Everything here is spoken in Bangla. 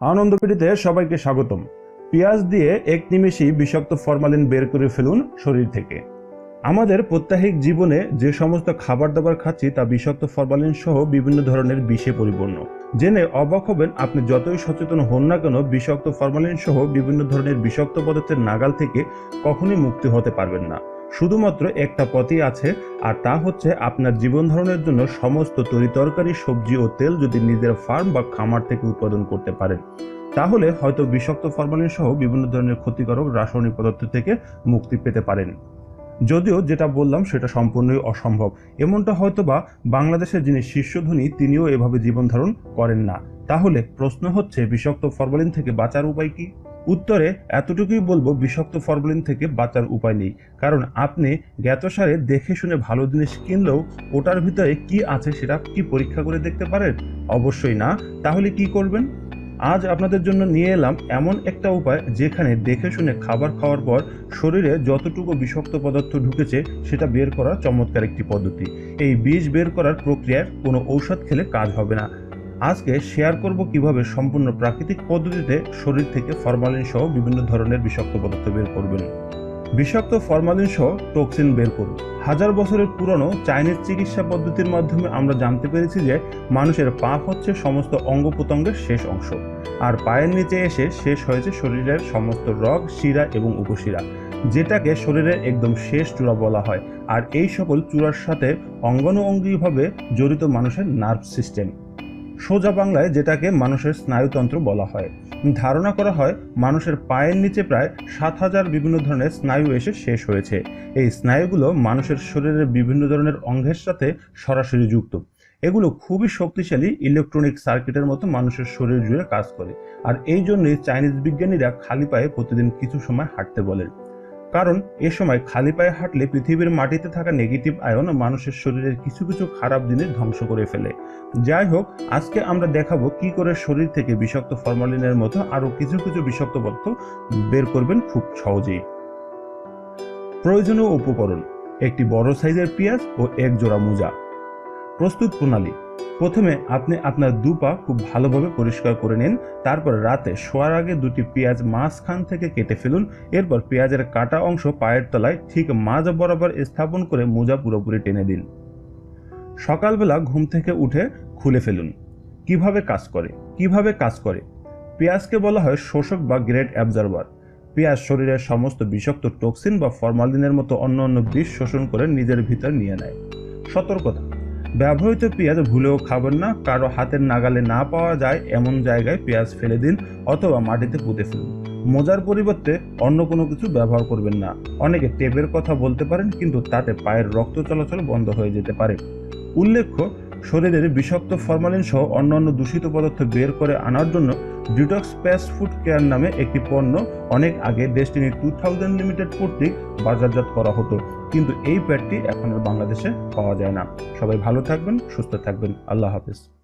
আনন্দপিটিতে সবাইকে স্বাগতম। পেঁয়াজ দিয়ে এক নিমেষেই বিষাক্ত ফরমালিন বের করে ফেলুন শরীর থেকে। আমাদের প্রত্যাহিক জীবনে যে সমস্ত খাবার দাবার খাচ্ছি তা বিষাক্ত ফরমালিন সহ বিভিন্ন ধরনের বিষে পরিপূর্ণ। জেনে অবাক হবেন আপনি যতই সচেতন হন না কেন বিষাক্ত ফরমালিন সহ বিভিন্ন ধরনের বিষাক্ত পদার্থের নাগাল থেকে কখনোই মুক্তি হতে পারবেন না। শুধুমাত্র একটা পথই আছে, আর তা হচ্ছে আপনার জীবন ধারণের জন্য সমস্ত তরিতরকারি সবজি ও তেল যদি নিজের ফার্ম বা খামার থেকে উৎপাদন করতে পারেন। তাহলে হয়তো বিষাক্ত ফরমালিন সহ বিভিন্ন ধরনের ক্ষতিকারক রাসায়নিক পদার্থ থেকে মুক্তি পেতে পারেন। যদিও যেটা বললাম সেটা সম্পূর্ণই অসম্ভব। এমনটা হয়তো বা বাংলাদেশের যিনি শীর্ষধনী, তিনিও এভাবে জীবন ধারণ করেন না। তাহলে প্রশ্ন হচ্ছে, বিষাক্ত ফরমালিন থেকে বাঁচার উপায় কি? উত্তরে এতটুকুই বলব, বিষাক্ত ফরমালিন থেকে বাঁচার উপায় নেই। কারণ আপনি জ্ঞাতসারে দেখে শুনে ভালো জিনিস কিনলেও ওটার ভিতরে কি আছে সেটা কি পরীক্ষা করে দেখতে পারেন? অবশ্যই না। তাহলে কি করবেন? আজ আপনাদের জন্য নিয়ে এলাম এমন একটা উপায় যেখানে দেখে শুনে খাবার খাওয়ার পর শরীরে যতটুকু বিষাক্ত পদার্থ ঢুকেছে সেটা বের করার চমৎকার একটি পদ্ধতি। এই বীজ বের করার প্রক্রিয়ার কোনো ঔষধ খেলে কাজ হবে না। আজকে শেয়ার করব কীভাবে সম্পূর্ণ প্রাকৃতিক পদ্ধতিতে শরীর থেকে ফরমালিন সহ বিভিন্ন ধরনের বিষাক্ত পদার্থ বের করবেন। বিষাক্ত ফরমালিন সহ টক্সিন বের করুন। হাজার বছরের পুরনো চাইনিজ চিকিৎসা পদ্ধতির মাধ্যমে আমরা জানতে পেরেছি যে মানুষের পা হচ্ছে সমস্ত অঙ্গ প্রত্যঙ্গের শেষ অংশ। আর পায়ের নিচে এসে শেষ হয়েছে শরীরের সমস্ত রগ, শিরা এবং উপশিরা, যেটাকে শরীরের একদম শেষ চূড়া বলা হয়। আর এই সকল চূড়ার সাথে অঙ্গানুঅঙ্গিভাবে জড়িত মানুষের নার্ভ সিস্টেম সোজা বাংলায় যেটাকে মানুষের স্নায়ুতন্ত্র বলা হয়। ধারণা করা হয়, মানুষের পায়ের নিচে প্রায় সাত হাজার বিভিন্ন ধরনের স্নায়ু এসে শেষ হয়েছে। এই স্নায়ুগুলো মানুষের শরীরের বিভিন্ন ধরনের অঙ্গের সাথে সরাসরি যুক্ত। এগুলো খুবই শক্তিশালী ইলেকট্রনিক সার্কিটের মতো মানুষের শরীর জুড়ে কাজ করে। আর এই জন্যই চাইনিজ বিজ্ঞানীরা খালি পায়ে প্রতিদিন কিছু সময় হাঁটতে বলেন। কারণ, এ সময় খালি পায়ে হাঁটলে পৃথিবীর মাটিতে থাকা নেগেটিভ আয়ন মানুষের শরীরের কিছু কিছু খারাপ জিনিস ধ্বংস করে ফেলে। যাই হোক, আজকে আমরা দেখাবো কি করে শরীর থেকে বিষাক্ত ফরমালিনের মতো আরও কিছু কিছু বিষাক্ত পদার্থ বের করবেন খুব সহজেই। প্রয়োজনীয় উপকরণ, একটি বড় সাইজের পেঁয়াজ ও এক জোড়া মোজা। প্রস্তুত প্রণালী প্রথমে আপনি আপনার দু পা খুব ভালোভাবে পরিষ্কার করে নিন, তারপর রাতে শোয়ার আগে দুটি পেঁয়াজ মাঝখান থেকে কেটে ফেলুন, এরপর পেঁয়াজের কাটা অংশ পায়ের তলায় ঠিক মাঝ বরাবর স্থাপন করে মোজা পুরোপুরি টেনে দিন। সকালবেলা ঘুম থেকে উঠে খুলে ফেলুন। কীভাবে কাজ করে? কীভাবে কাজ করে? পেঁয়াজকে বলা হয় শোষক বা গ্রেট অ্যাবজার্ভার। পেঁয়াজ শরীরের সমস্ত বিষাক্ত টক্সিন বা ফরমালিনের মতো অন্য অন্য বিষ শোষণ করে নিজের ভিতর নিয়ে নেয়। সতর্কতা। ব্যবহৃত পেঁয়াজ ভুলেও খাবেন না, কারও হাতের নাগালে না পাওয়া যায়, এমন জায়গায় পেঁয়াজ ফেলে দিন অথবা মাটিতে পুঁতে ফেলুন। মোজার পরিবর্তে অন্য কোনো কিছু ব্যবহার করবেন না। অনেকে টেপের কথা বলতে পারেন, কিন্তু তাতে পায়ের রক্ত চলাচল বন্ধ হয়ে যেতে পারে। উল্লেখ্য শরীরের বিষাক্ত ফরমালিন সহ অন্যান্য দূষিত পদার্থ বের করে আনার জন্য ডিটক্স প্যাস ফুড কেয়ার নামে একটি পণ্য অনেক আগে ডেস্টিনি টু থাউজেন্ড লিমিটেড কর্তৃক বাজারজাত করা হতো। কিন্তু এই প্যাডটি এখন আর বাংলাদেশে পাওয়া যায় না। সবাই ভালো থাকবেন, সুস্থ থাকবেন। আল্লাহ হাফিজ।